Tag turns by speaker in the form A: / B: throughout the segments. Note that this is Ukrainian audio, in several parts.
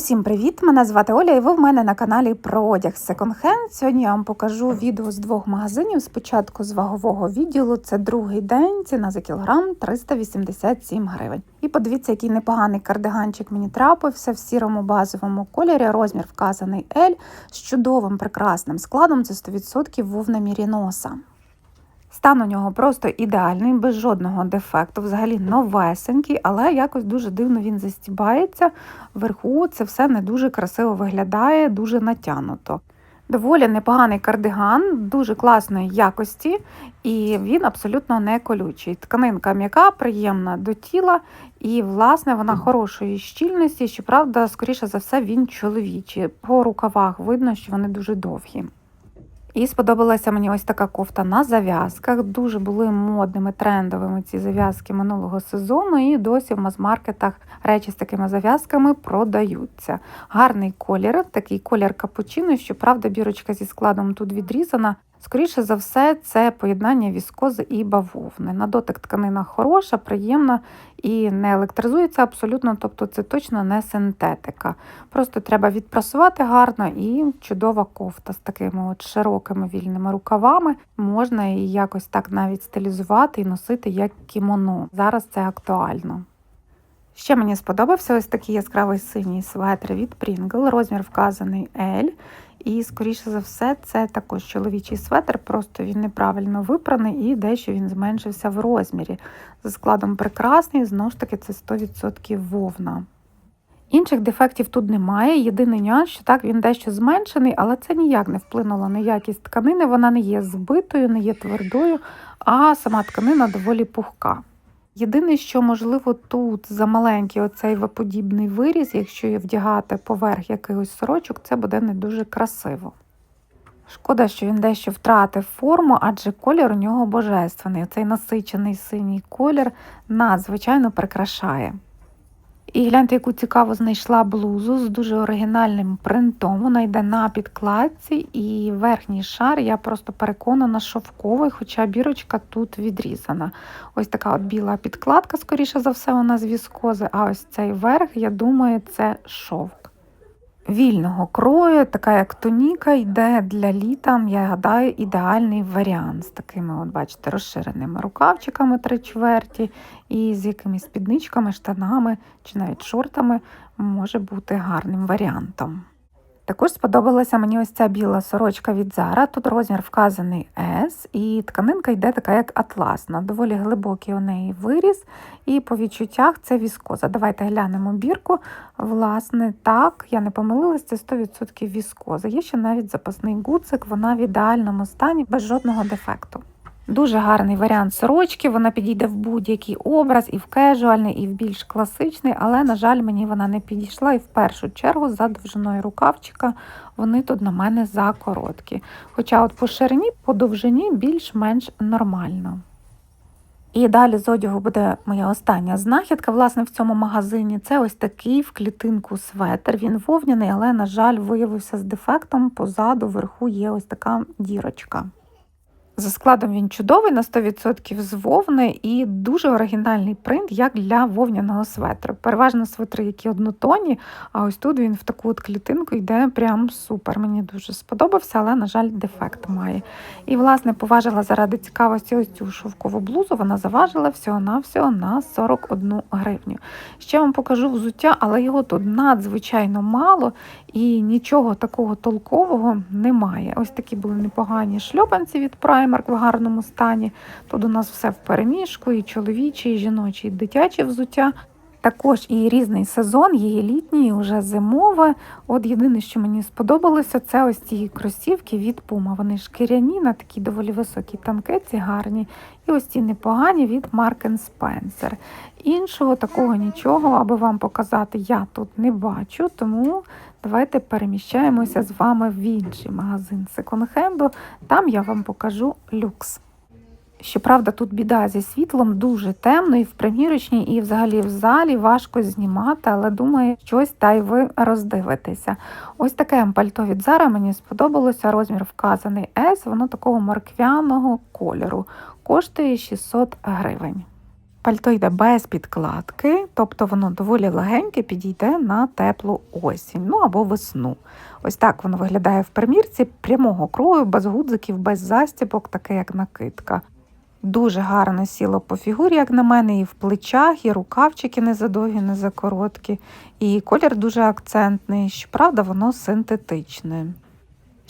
A: Усім привіт! Мене звати Оля, і ви в мене на каналі про одяг Hand. Сьогодні я вам покажу відео з двох магазинів. Спочатку з вагового відділу це другий день, ціна за кілограм 387 гривень. І подивіться, який непоганий кардиганчик мені трапився в сірому базовому кольорі. Розмір вказаний L з чудовим прекрасним складом. Це 100% вовна міріноса. Стан у нього просто ідеальний, без жодного дефекту, взагалі новесенький, але якось дуже дивно він застібається. Вверху це все не дуже красиво виглядає, дуже натянуто. Доволі непоганий кардиган, дуже класної якості, і він абсолютно не колючий. Тканинка м'яка, приємна до тіла, і, власне, вона хорошої щільності. Щоправда, скоріше за все, він чоловічий. По рукавах видно, що вони дуже довгі. І сподобалася мені ось така кофта на зав'язках. Дуже були модними, трендовими ці зав'язки минулого сезону, і досі в мас-маркетах речі з такими зав'язками продаються. Гарний колір, такий колір капучино, щоправда, бірочка зі складом тут відрізана. Скоріше за все, це поєднання віскози і бавовни. На дотик тканина хороша, приємна і не електризується абсолютно, тобто це точно не синтетика. Просто треба відпрасувати гарно і чудова кофта з такими от широкими вільними рукавами. Можна її якось так навіть стилізувати і носити як кімоно. Зараз це актуально. Ще мені сподобався ось такий яскравий синій светр від Pringle, розмір вказаний L. І, скоріше за все, це також чоловічий светр, просто він неправильно випраний і дещо він зменшився в розмірі. За складом прекрасний, знову ж таки, це 100% вовна. Інших дефектів тут немає. Єдиний нюанс, що так, він дещо зменшений, але це ніяк не вплинуло на якість тканини, вона не є збитою, не є твердою, а сама тканина доволі пухка. Єдине, що, можливо, тут замаленький оцей виподібний виріз, якщо її вдягати поверх якихось сорочок, це буде не дуже красиво. Шкода, що він дещо втратив форму, адже колір у нього божественний. Цей насичений синій колір надзвичайно прикрашає. І гляньте, яку цікаво знайшла блузу з дуже оригінальним принтом. Вона йде на підкладці, і верхній шар, я просто переконана, шовковий, хоча бірочка тут відрізана. Ось така от біла підкладка, скоріше за все, вона з віскози, а ось цей верх, я думаю, це шовк. Вільного крою, така як тоніка, йде для літа, я гадаю, ідеальний варіант з такими, от бачите, розширеними рукавчиками три чверті, і з якимись спідничками, штанами чи навіть шортами може бути гарним варіантом. Також сподобалася мені ось ця біла сорочка від Zara. Тут розмір вказаний S, і тканинка йде така, як атласна, доволі глибокий у неї виріз, і по відчуттях це віскоза. Давайте глянемо бірку. Власне, так, я не помилилась, це 100% віскоза. Є ще навіть запасний гуцик, вона в ідеальному стані, без жодного дефекту. Дуже гарний варіант сорочки, вона підійде в будь-який образ, і в кежуальний, і в більш класичний, але, на жаль, мені вона не підійшла. І в першу чергу за довжиною рукавчика вони тут на мене закороткі. Хоча от по ширині, по довжині більш-менш нормально. І далі з одягу буде моя остання знахідка. Власне, в цьому магазині це ось такий в клітинку светр. Він вовняний, але, на жаль, виявився з дефектом. Позаду вверху є ось така дірочка. За складом він чудовий на 100% з вовни і дуже оригінальний принт, як для вовняного светру. Переважно светри, які однотонні, а ось тут він в таку от клітинку йде прям супер. Мені дуже сподобався, але, на жаль, дефект має. І, власне, поважила заради цікавості ось цю шовкову блузу, вона заважила всього-навсього на 41 гривню. Ще вам покажу взуття, але його тут надзвичайно мало і нічого такого толкового немає. Ось такі були непогані шльопанці від Prime. Primark в гарному стані. Тут у нас все в переміжку, і чоловічі, і жіночі, і дитячі взуття. Також і різний сезон, є літній, і вже зимове. От єдине, що мені сподобалося, це ось ці кросівки від Puma. Вони шкіряні, на такій доволі високій танкеці, гарні. І ось ці непогані від Mark Spencer. Іншого такого нічого, аби вам показати, я тут не бачу, тому давайте переміщаємося з вами в інший магазин секонд-хенду. Там я вам покажу люкс. Щоправда, тут біда зі світлом дуже темно, і в примірочній, і взагалі в залі важко знімати, але думаю, щось та й ви роздивитеся. Ось таке пальто від Zara мені сподобалося. Розмір вказаний S, воно такого морквяного кольору. Коштує 600 гривень. Пальто йде без підкладки, тобто воно доволі легеньке підійде на теплу осінь, ну або весну. Ось так воно виглядає в примірці прямого крою, без гудзиків, без застібок, таке як накидка. Дуже гарно сіло по фігурі, як на мене, і в плечах, і рукавчики не задовгі, не закороткі. І колір дуже акцентний, щоправда, воно синтетичне.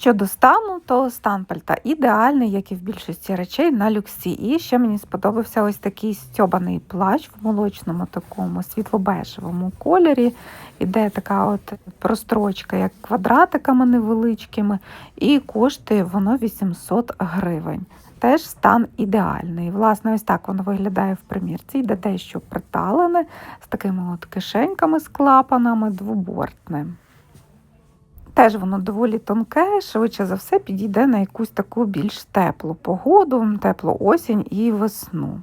A: Щодо стану, то стан пальта ідеальний, як і в більшості речей на люксі. І ще мені сподобався ось такий стьобаний плащ в молочному такому світло-бежевому кольорі. Іде така от прострочка, як квадратиками невеличкими, і коштує воно 800 гривень. Теж стан ідеальний. Власне, ось так воно виглядає в примірці. Йде дещо приталене, з такими от кишеньками з клапанами, двобортне. Теж воно доволі тонке, швидше за все підійде на якусь таку більш теплу погоду, теплу осінь і весну.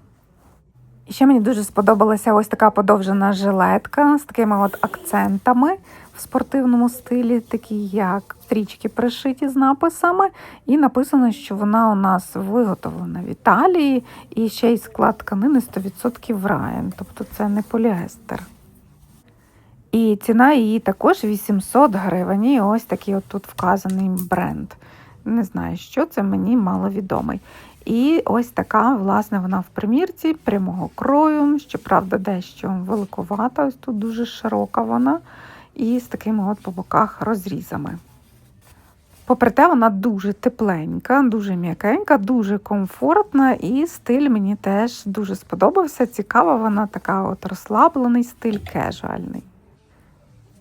A: І ще мені дуже сподобалася ось така подовжена жилетка з такими от акцентами в спортивному стилі, такі як стрічки пришиті з написами. І написано, що вона у нас виготовлена в Італії, і ще й склад тканини 100% Райан, тобто це не поліестер. І ціна її також 800 гривень. І ось такий от тут вказаний бренд. Не знаю, що це мені маловідомий. І ось така, власне, вона в примірці прямого крою, щоправда, дещо великовата, ось тут дуже широка вона, і з такими от по боках розрізами. Попри те, вона дуже тепленька, дуже м'якенька, дуже комфортна, і стиль мені теж дуже сподобався. Цікава вона така от розслаблений стиль, кежуальний.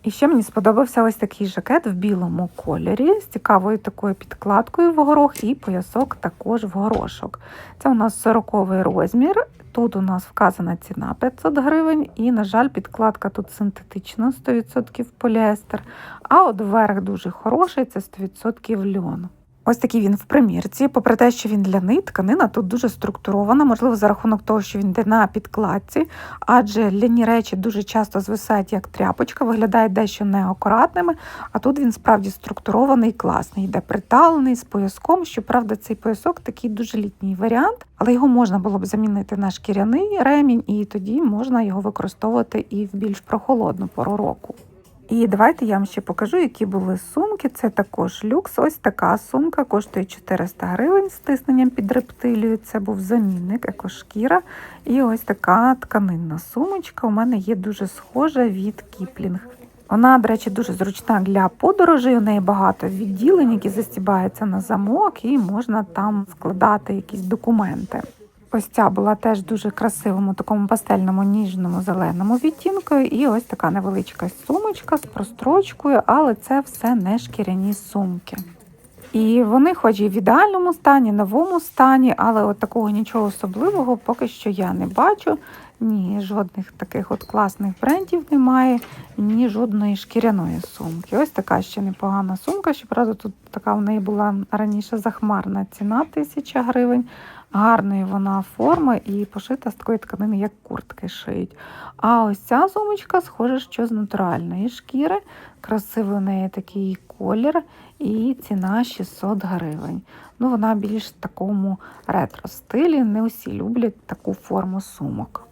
A: І ще мені сподобався ось такий жакет в білому кольорі з цікавою такою підкладкою в горох і поясок також в горошок. Це у нас 40 розмір. Тут у нас вказана ціна 500 гривень, і, на жаль, підкладка тут синтетична, 100% поліестер. А от верх дуже хороший, це 100% льон. Ось такий він в примірці. Попри те, що він ляний, тканина тут дуже структурована, можливо, за рахунок того, що він йде на підкладці, адже ляні речі дуже часто звисають як тряпочка, виглядають дещо неакуратними, а тут він справді структурований, класний, йде приталений з пояском. Щоправда, цей поясок такий дуже літній варіант, але його можна було б замінити на шкіряний ремінь, і тоді можна його використовувати і в більш прохолодну пору року. І давайте я вам ще покажу, які були сумки. Це також люкс. Ось така сумка коштує 400 гривень з тисненням під рептилію. Це був замінник, екошкіра. І ось така тканинна сумочка. У мене є дуже схожа від Кіплінг. Вона, до речі, дуже зручна для подорожей. У неї багато відділень, які застібаються на замок, і можна там складати якісь документи. Ось ця була теж дуже красивому, такому пастельному, ніжному, зеленому відтінку. І ось така невеличка сумочка з прострочкою, але це все не шкіряні сумки. І вони, хоч і в ідеальному стані, новому стані, але от такого нічого особливого поки що я не бачу. Ні, жодних таких от класних брендів немає, ні жодної шкіряної сумки. Ось така ще непогана сумка. Щоправда, тут така в неї була раніше захмарна ціна 1000 гривень. Гарної вона форми і пошита з такої тканини, як куртки шиють. А ось ця сумочка, схоже, що з натуральної шкіри. Красивий у неї такий колір, і ціна 600 гривень. Ну, Вона більш в такому ретро-стилі. Не усі люблять таку форму сумок.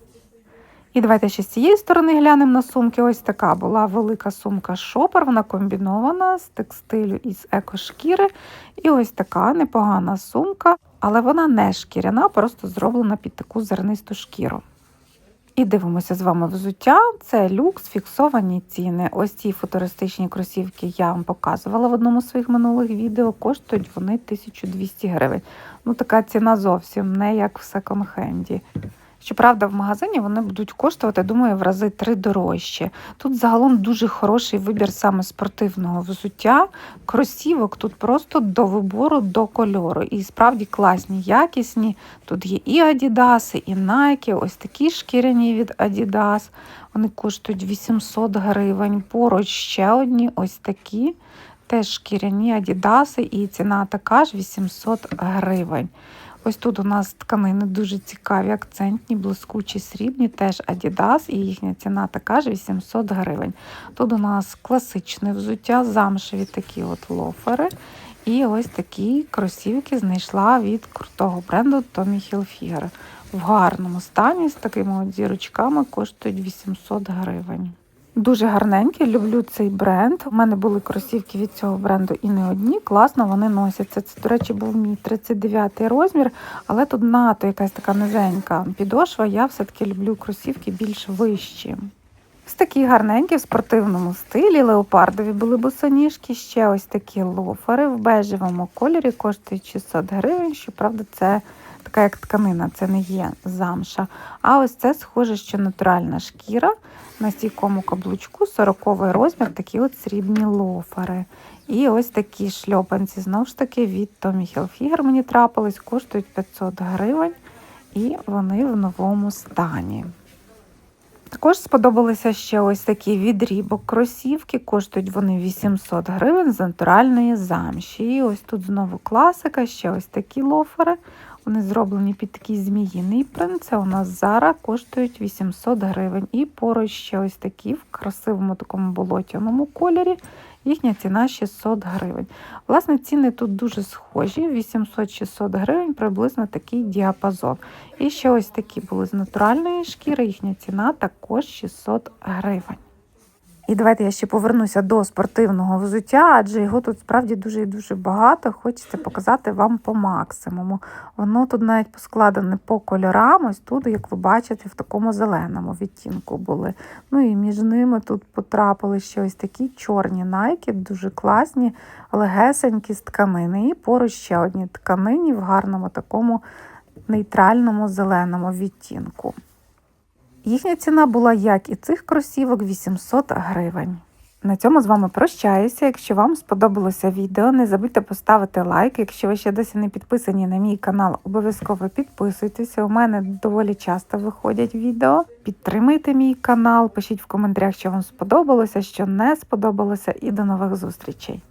A: І давайте ще з цієї сторони глянемо на сумки. Ось така була велика сумка шопер, вона комбінована з текстилю із екошкіри. І ось така непогана сумка, але вона не шкіряна, просто зроблена під таку зернисту шкіру. І дивимося з вами взуття. Це люкс, фіксовані ціни. Ось ці футуристичні кросівки я вам показувала в одному з своїх минулих відео. Коштують вони 1200 гривень. Ну, така ціна зовсім не як в секонд-хенді. Щоправда, в магазині вони будуть коштувати, думаю, в рази три дорожче. Тут загалом дуже хороший вибір саме спортивного взуття. Кросівок тут просто до вибору, до кольору. І справді класні, якісні. Тут є і Adidas, і Nike, ось такі шкіряні від Adidas. Вони коштують 800 гривень. Поруч ще одні ось такі. Теж шкіряні Adidas, і ціна така ж 800 гривень. Ось тут у нас тканини дуже цікаві, акцентні, блискучі, срібні, теж Adidas, і їхня ціна така ж 800 гривень. Тут у нас класичне взуття, замшеві такі от лофери. І ось такі кросівки знайшла від крутого бренду Tommy Hilfiger. в гарному стані з такими от зірочками коштують 800 гривень. Дуже гарненькі, люблю цей бренд. У мене були кросівки від цього бренду і не одні. Класно вони носяться. Це, до речі, був мій 39 розмір, але тут нато якась така низенька підошва. Я все-таки люблю кросівки більш вищі. Ось такі гарненькі в спортивному стилі, леопардові були босоніжки, ще ось такі лофери в бежевому кольорі коштують 600 гривень. Щоправда, це така як тканина, це не є замша. А ось це схоже, що натуральна шкіра на стійкому каблучку, 40 розмір, такі от срібні лофери. І ось такі шльопанці, знову ж таки, від Tommy Hilfiger мені трапились, коштують 500 гривень, і вони в новому стані. Також сподобалися ще ось такі відрібок кросівки. Коштують вони 800 гривень з натуральної замші. І ось тут знову класика, ще ось такі лофери. Вони зроблені під такий зміїний принт. Це у нас зараз коштують 800 гривень. І поруч ще ось такі в красивому такому болотяному кольорі. Їхня ціна 600 гривень. Власне, ціни тут дуже схожі: 800-600 гривень, приблизно такий діапазон. І ще ось такі були з натуральної шкіри, їхня ціна також 600 гривень. І давайте я ще повернуся до спортивного взуття, адже його тут справді дуже і дуже багато. Хочеться показати вам по максимуму. Воно тут навіть поскладене по кольорам. Ось тут, як ви бачите, в такому зеленому відтінку були. Ну і між ними тут потрапили ще ось такі чорні найки, дуже класні, легесенькі з тканини. І поруч ще одні тканині в гарному такому нейтральному зеленому відтінку. Їхня ціна була, як і цих кросівок, 800 гривень. На цьому з вами прощаюся. Якщо вам сподобалося відео, не забудьте поставити лайк. Якщо ви ще досі не підписані на мій канал, обов'язково підписуйтеся. У мене доволі часто виходять відео. Підтримуйте мій канал, пишіть в коментарях, що вам сподобалося, що не сподобалося, і до нових зустрічей.